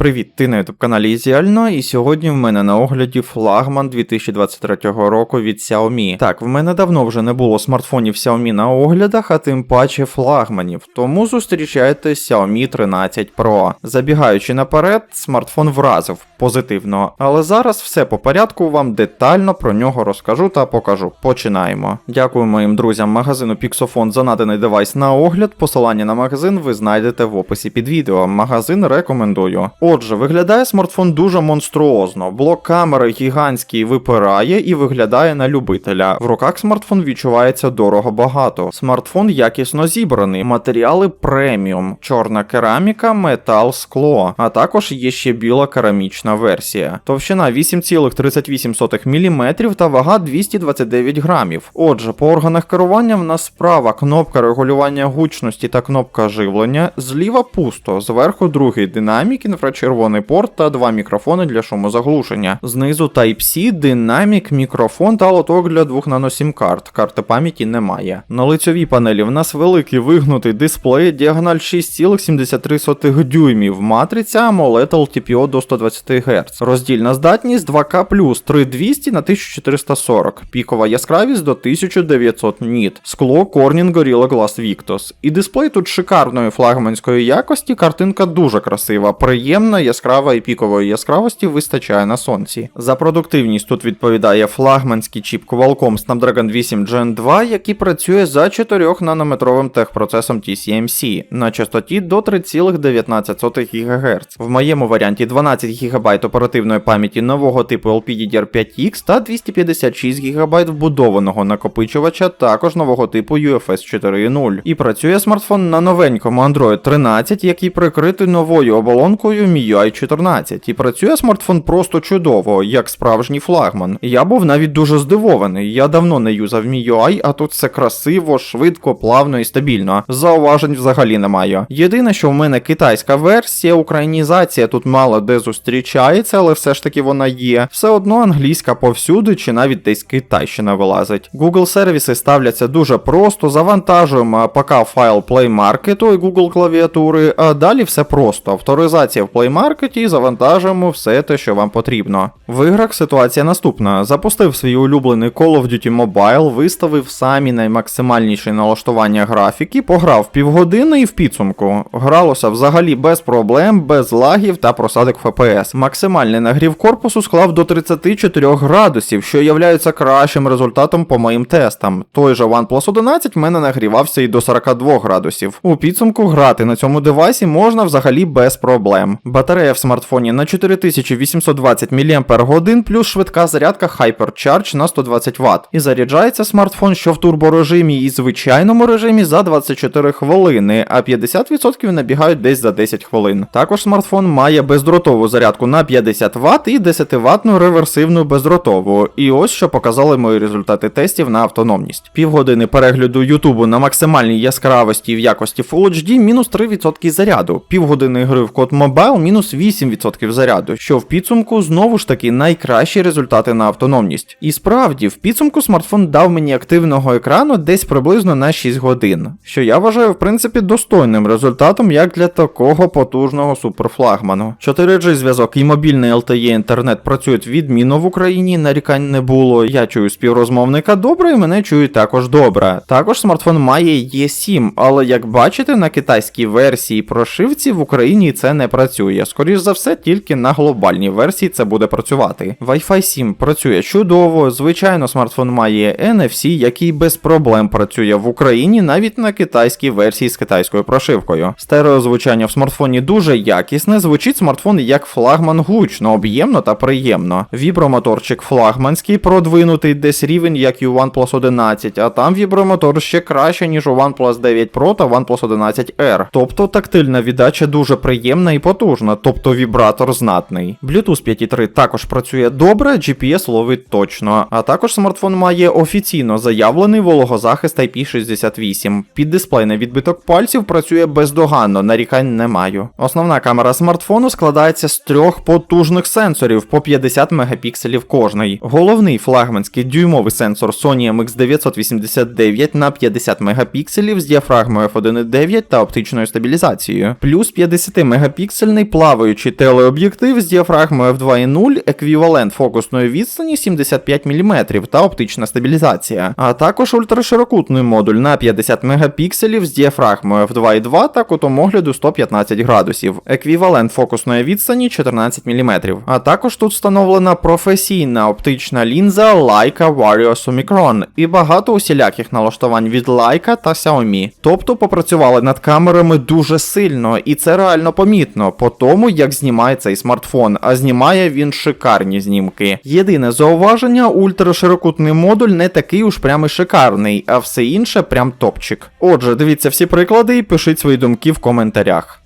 Привіт, ти на youtube каналі Ізіально, і сьогодні в мене на огляді флагман 2023 року від Xiaomi. Так, в мене давно вже не було смартфонів Xiaomi на оглядах, а тим паче флагманів, тому зустрічайте Xiaomi 13 Pro. Забігаючи наперед, смартфон вразив позитивно, але зараз все по порядку, вам детально про нього розкажу та покажу. Починаємо. Дякую моїм друзям магазину Pixofon за наданий девайс на огляд. Посилання на магазин ви знайдете в описі під відео. Магазин рекомендую. Отже, виглядає смартфон дуже монструозно. Блок камери гігантський випирає і виглядає на любителя. В руках смартфон відчувається дорого багато. Смартфон якісно зібраний, матеріали преміум, чорна кераміка, метал, скло, а також є ще біла керамічна версія. Товщина 8,38 мм та вага 229 грамів. Отже, по органах керування в нас справа кнопка регулювання гучності та кнопка живлення, зліва пусто, зверху другий динамік, інфрачервоний порт та два мікрофони для шумозаглушення. Знизу Type-C, динамік, мікрофон та лоток для двох наносім карт. Карти пам'яті немає. На лицьовій панелі в нас великий вигнутий дисплей, діагональ 6,73 дюймів, матриця AMOLED LTPO до 120 Гц. Роздільна здатність 2К 3200 на 1440, пікова яскравість до 1900 ніт. Скло Corning Gorilla Glass Victus. І дисплей тут шикарної флагманської якості, картинка дуже красива, приємна, яскрава і пікової яскравості вистачає на сонці. За продуктивність тут відповідає флагманський чіп Qualcomm Snapdragon 8 Gen 2, який працює за 4 нанометровим техпроцесом TCMC на частоті до 3,19 ГГц. В моєму варіанті 12 ГБ оперативної пам'яті нового типу LPDDR5X та 256 ГБ вбудованого накопичувача, також нового типу UFS 4.0. І працює смартфон на новенькому Android 13, який прикритий новою оболонкою MIUI 14. І працює смартфон просто чудово, як справжній флагман. Я був навіть дуже здивований. Я давно не юзав MIUI, а тут все красиво, швидко, плавно і стабільно. Зауважень взагалі немає. Єдине, що в мене китайська версія, українізація тут мало де зустрічається, але все ж таки вона є. Все одно англійська повсюди, чи навіть десь китайщина вилазить. Google сервіси ставляться дуже просто, завантажуємо APK файл Play Market і Google клавіатури, а далі все просто. Авторизація в Play Market і завантажуємо все те, що вам потрібно. В іграх ситуація наступна: запустив свій улюблений Call of Duty Mobile, виставив самі наймаксимальніші налаштування графіки, пограв півгодини і в підсумку. Гралося взагалі без проблем, без лагів та просадок FPS. Максимальний нагрів корпусу склав до 34 градусів, що являється кращим результатом по моїм тестам. Той же OnePlus 11 в мене нагрівався і до 42 градусів. У підсумку грати на цьому девайсі можна взагалі без проблем. Батарея в смартфоні на 4820 мАч плюс швидка зарядка Hypercharge на 120 Вт. І заряджається смартфон, що в турборежимі і звичайному режимі за 24 хвилини, а 50% набігають десь за 10 хвилин. Також смартфон має бездротову зарядку на 50 Вт і 10 ватну реверсивну бездротову. І ось що показали мої результати тестів на автономність. Півгодини перегляду Ютубу на максимальній яскравості в якості Full HD мінус 3% заряду. Півгодини гри в код Mobile мінус 8% заряду, що в підсумку знову ж таки найкращі результати на автономність. І справді, в підсумку смартфон дав мені активного екрану десь приблизно на 6 годин, що я вважаю в принципі достойним результатом як для такого потужного суперфлагману. 4G зв'язок і мобільний LTE інтернет працюють відмінно в Україні, нарікань не було. Я чую співрозмовника добре, і мене чують також добре. Також смартфон має E7, але як бачите, на китайській версії прошивці в Україні це не працює. Скоріш за все, тільки на глобальній версії це буде працювати. Wi-Fi 7 працює чудово. Звичайно, смартфон має NFC, який без проблем працює в Україні, навіть на китайській версії з китайською прошивкою. Стереозвучання в смартфоні дуже якісне. Звучить смартфон як флагман гучно, об'ємно та приємно. Вібромоторчик флагманський, продвинутий десь рівень, як і у OnePlus 11, а там вібромотор ще краще, ніж у OnePlus 9 Pro та OnePlus 11 R. Тобто тактильна віддача дуже приємна і потужна, тобто вібратор знатний. Bluetooth 5.3 також працює добре, GPS ловить точно. А також смартфон має офіційно заявлений вологозахист IP68. Піддисплейний відбиток пальців працює бездоганно, нарікань не маю. Основна камера смартфону складається з трьох потужних сенсорів по 50 мегапікселів кожний. Головний флагманський дюймовий сенсор Sony MX989 на 50 мегапікселів з діафрагмою f1.9 та оптичною стабілізацією, плюс 50 мегапіксельний плаваючий телеоб'єктив з діафрагмою f2.0, еквівалент фокусної відстані 75 мм та оптична стабілізація, а також ультраширокутний модуль на 50 мегапікселів з діафрагмою f2.2 та кутом огляду 115 градусів, еквівалент фокусної відстані 14 мм. А також тут встановлена професійна оптична лінза Leica Varios Omicron і багато усіляких налаштувань від Leica та Xiaomi. Тобто попрацювали над камерами дуже сильно, і це реально помітно по тому, як знімає цей смартфон, а знімає він шикарні знімки. Єдине зауваження, ультраширокутний модуль не такий уж прямо шикарний, а все інше прям топчик. Отже, дивіться всі приклади і пишіть свої думки в коментарях.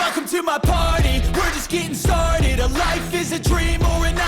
Welcome to my party, we're just getting started. A life is a dream or a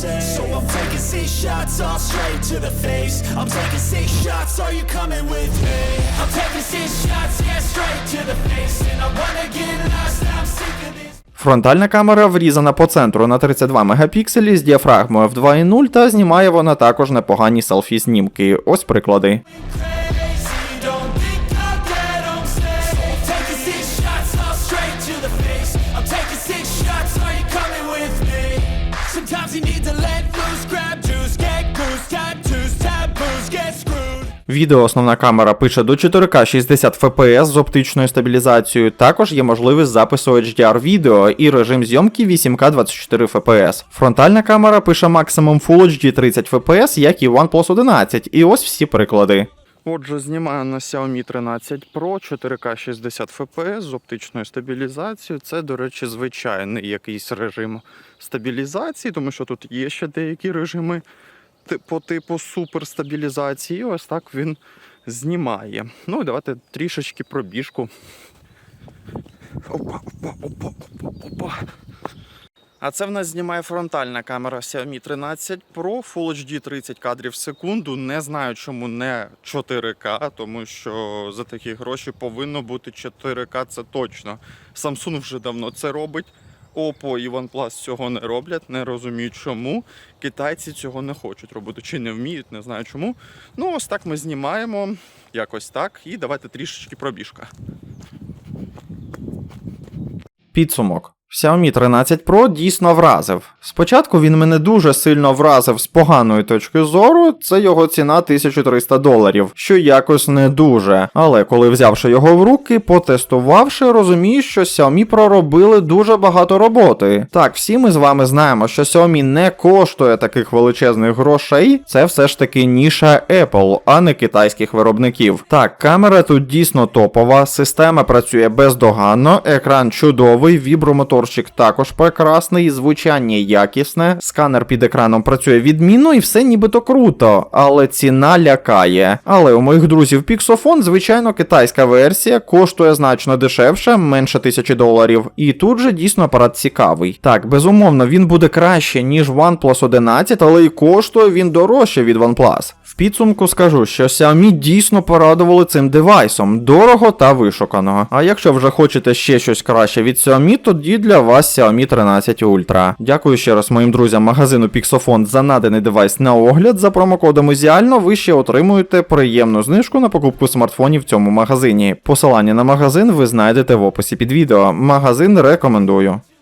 safe So I'm taking six shots, all straight to the face I'm taking six shots, are you coming with me? I'm taking six shots, yeah, straight to the face And I wanna get lost, I'm sick of this Фронтальна камера врізана по центру на 32 мегапікселі з діафрагмою f2.0 та знімає вона також непогані селфі знімки. Ось приклади. Відео основна камера пише до 4К 60 FPS з оптичною стабілізацією. Також є можливість запису HDR відео і режим зйомки 8К 24 FPS. Фронтальна камера пише максимум Full HD 30 FPS, як і OnePlus 11. І ось всі приклади. Отже, знімаю на Xiaomi 13 Pro 4К 60 FPS з оптичною стабілізацією. Це, до речі, звичайний якийсь режим стабілізації, тому що тут є ще деякі режими по типу суперстабілізації. Ось так він знімає. Ну і давайте трішечки пробіжку. Опа, опа, опа, опа, опа. А це в нас знімає фронтальна камера Xiaomi 13 Pro Full HD 30 кадрів в секунду. Не знаю, чому не 4К, тому що за такі гроші повинно бути 4К, це точно. Samsung вже давно це робить. Oppo і OnePlus цього не роблять, не розумію чому. Китайці цього не хочуть робити, чи не вміють, не знаю чому. Ну, ось так ми знімаємо, якось так. І давайте трішечки пробіжка. Підсумок. Xiaomi 13 Pro дійсно вразив. Спочатку він мене дуже сильно вразив з поганої точки зору, це його ціна 1300 доларів, що якось не дуже. Але коли взявши його в руки, потестувавши, розумію, що Xiaomi проробили дуже багато роботи. Так, всі ми з вами знаємо, що Xiaomi не коштує таких величезних грошей, це все ж таки ніша Apple, а не китайських виробників. Так, камера тут дійсно топова, система працює бездоганно, екран чудовий, вібромоторчик також прекрасний, звучання якісне, сканер під екраном працює відмінно і все нібито круто, але ціна лякає. Але у моїх друзів Pixofon, звичайно, китайська версія коштує значно дешевше, менше тисячі доларів. І тут же дійсно апарат цікавий. Так, безумовно, він буде краще, ніж OnePlus 11, але і коштує він дорожче від OnePlus. Підсумку скажу, що Xiaomi дійсно порадували цим девайсом, дорого та вишукано. А якщо вже хочете ще щось краще від Xiaomi, тоді для вас Xiaomi 13 Ultra. Дякую ще раз моїм друзям магазину Pixofon за наданий девайс на огляд. За промокодом Ізіально ви ще отримуєте приємну знижку на покупку смартфонів в цьому магазині. Посилання на магазин ви знайдете в описі під відео. Магазин рекомендую.